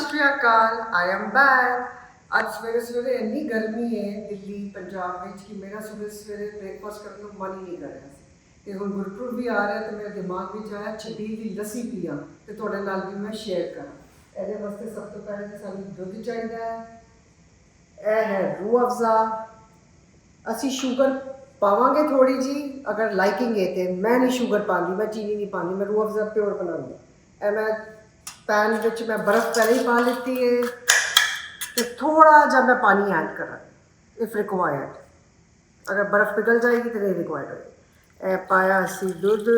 ਸਤਿ ਸ਼੍ਰੀ ਅਕਾਲ I am back ਅੱਜ ਸਵੇਰੇ ਸਵੇਰੇ ਇੰਨੀ ਗਰਮੀ ਹੈ ਦਿੱਲੀ, ਪੰਜਾਬ ਵਿੱਚ ਕਿ ਮੇਰਾ ਸਵੇਰੇ ਸਵੇਰੇ ਬ੍ਰੇਕਫਾਸਟ ਕਰਨ ਨੂੰ ਮਨ ਹੀ ਨਹੀਂ ਕਰ ਰਿਹਾ ਸੀ। ਤੇ ਹੁਣ ਗੁਰਪੁਰਬ ਵੀ ਆ ਰਿਹਾ ਤੇ ਮੇਰੇ ਦਿਮਾਗ ਵਿੱਚ ਆਇਆ ਛੱਡੀ ਦੀ ਲੱਸੀ ਪੀਆ ਤੇ ਤੁਹਾਡੇ ਨਾਲ ਵੀ ਮੈਂ ਸ਼ੇਅਰ ਕਰਾਂ। ਇਹਦੇ ਵਾਸਤੇ ਸਭ ਤੋਂ ਪਹਿਲਾਂ ਤਾਂ ਸਾਨੂੰ ਦੁੱਧ ਚਾਹੀਦਾ ਹੈ। ਇਹ ਹੈ ਰੂਹ ਅਫਜ਼ਾ। ਅਸੀਂ ਸ਼ੂਗਰ ਪਾਵਾਂਗੇ ਥੋੜੀ ਜੀ ਅਗਰ ਲਾਈਕਿੰਗ ਹੈ ਤੇ ਮੈਂ ਨਹੀਂ ਸ਼ੂਗਰ ਪਾਉਂਦੀ, ਮੈਂ ਚੀਨੀ ਨਹੀਂ ਪਾਉਂਦੀ, ਮੈਂ ਰੂਹ ਅਫਜ਼ਾ ਪਿਓਰ ਬਣਾਉਂਦੀ। ਇਹ ਮੈਂ ਪੈਨ ਵਿੱਚ ਮੈਂ ਬਰਫ਼ ਪਹਿਲੇ ਹੀ ਪਾ ਲਿੱਤੀ ਹੈ ਤੇ ਥੋੜਾ ਜਿਹਾ ਮੈਂ ਪਾਣੀ ਐਡ ਕਰਾਂ ਇਫ ਰਿਕੁਆਇਰਡ ਅਗਰ ਬਰਫ਼ ਪਿਘਲ ਜਾਏਗੀ ਤਾਂ ਨਹੀਂ ਰਿਕੁਆਇਰਡ ਹੋਏ ਇਹ ਪਾਇਆ ਅਸੀਂ ਦੁੱਧ।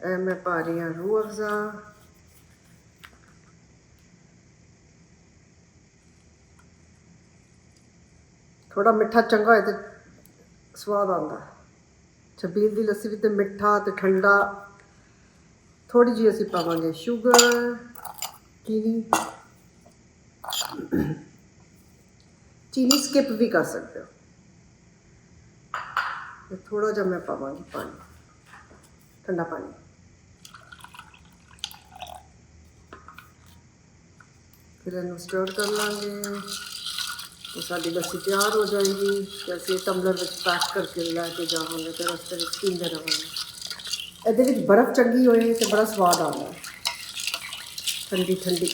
ਇਹ ਮੈਂ ਪਾ ਰਹੀ ਹਾਂ ਰੂਹ ਅਫਜ਼ਾ। ਥੋੜਾ ਮਿੱਠਾ ਚੰਗਾ ਹੋਏ ਤੇ ਸਵਾਦ ਆਉਂਦਾ। ਛਬੀਲ ਦੀ ਲੱਸੀ ਵਿੱਚ ਤੇ ਮਿੱਠਾ ਤੇ ਠੰਡਾ। ਥੋੜੀ ਜਿਹੀ ਅਸੀਂ ਪਾਵਾਂਗੇ ਸ਼ੂਗਰ, ਚੀਨੀ। ਚੀਨੀ ਸਕਿਪ ਵੀ ਕਰ ਸਕਦੇ ਹੋ। ਤੇ ਥੋੜਾ ਜਿਹਾ ਮੈਂ ਪਾਵਾਂਗੀ ਪਾਣੀ। ਠੰਡਾ ਪਾਣੀ। ਫਿਰ ਇਹਨੂੰ ਸਟੋਰ ਕਰ ਲਾਂਗੇ। तो ਸਾਡੀ ਲੱਸੀ ਤਿਆਰ ਹੋ ਜਾਏਗੀ ਤੇ ਅਸੀਂ ਵਿੱਚ ਪੈਕ ਕਰਕੇ ਲੈ ਕੇ ਜਾਵਾਂਗੇ ਤੇ ਰਸਤੇ ਵਿੱਚ ਪੀਂਦੇ ਰਹਾਂਗੇ ਇਹਦੇ ਵਿੱਚ ਬਰਫ਼ ਚੰਗੀ ਹੋਏ ਤੇ ਬੜਾ ਸਵਾਦ ਆਉਂਦਾ ਠੰਡੀ ਠੰਡੀ।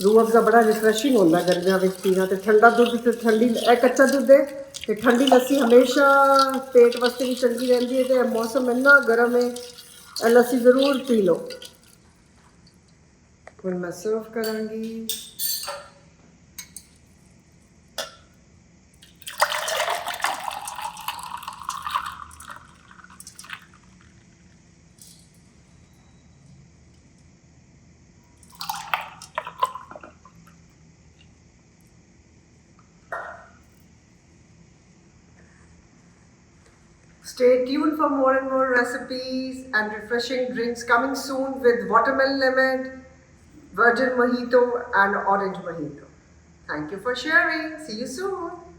ਰੂਹ ਅਫਜ਼ਾ ਬੜਾ ਰਿਫਰੈਸ਼ਿੰਗ ਹੁੰਦਾ ਗਰਮੀਆਂ ਵਿੱਚ ਪੀਣਾ ਤੇ ਠੰਡਾ ਦੁੱਧ ਤੇ ਠੰਡੀ, ਇਹ ਕੱਚਾ ਦੁੱਧ ਹੈ ਤੇ ਠੰਡੀ ਲੱਸੀ ਹਮੇਸ਼ਾ ਪੇਟ ਵਾਸਤੇ ਵੀ ਚੰਗੀ ਰਹਿੰਦੀ ਹੈ ਤੇ ਮੌਸਮ ਇੰਨਾ ਗਰਮ ਹੈ, ਇਹ ਲੱਸੀ ਜ਼ਰੂਰ ਪੀ ਲਓ। ਹੁਣ ਮੈਂ ਸਰਵ ਕਰਾਂਗੀ Stay tuned for more and more recipes and refreshing drinks coming soon with watermelon lemon, virgin mojito, and orange mojito. Thank you for sharing. See you soon.